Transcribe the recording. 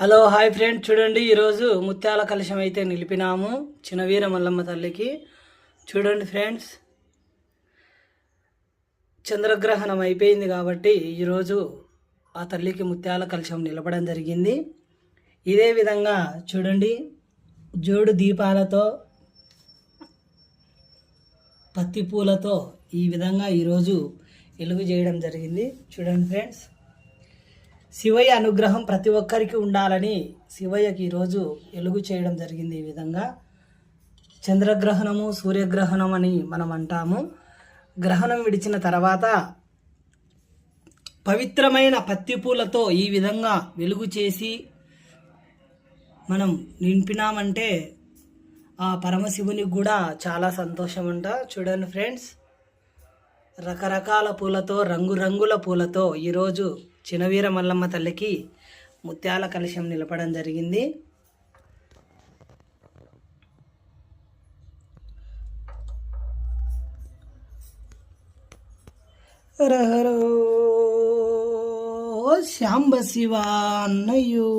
Hello hi friend చూడండి ఈరోజు ముత్యాల కలశం అయితే నిలిపినాము చిన్నవీర మల్లమ్మ తల్లికి. చూడండి ఫ్రెండ్స్ చంద్రగ్రహణం అయిపోయింది కాబట్టి ఈరోజు ఆ తల్లికి ముత్యాల కలశం నిలపడం జరిగింది. ఇదే విధంగా చూడండి జోడు దీపాలతో పత్తి పూలతో ఈ విధంగా ఈరోజు వెలుగు చేయడం జరిగింది. చూడండి ఫ్రెండ్స్. శివయ్య అనుగ్రహం ప్రతి ఒక్కరికి ఉండాలని శివయ్యకి ఈరోజు వెలుగు చేయడం జరిగింది ఈ విధంగా. చంద్రగ్రహణము సూర్యగ్రహణం అని మనం అంటాము. గ్రహణం విడిచిన తర్వాత పవిత్రమైన పత్తి పూలతో ఈ విధంగా వెలుగు చేసి మనం నింపినామంటే ఆ పరమశివునికి కూడా చాలా సంతోషం అంట చూడండి ఫ్రెండ్స్ రకరకాల పూలతో రంగురంగుల పూలతో ఈరోజు చినవీర మల్లమ్మ తల్లికి ముత్యాల కలశం నిలపడం జరిగింది. హరహరో శాంబ శివ అన్నయ్యో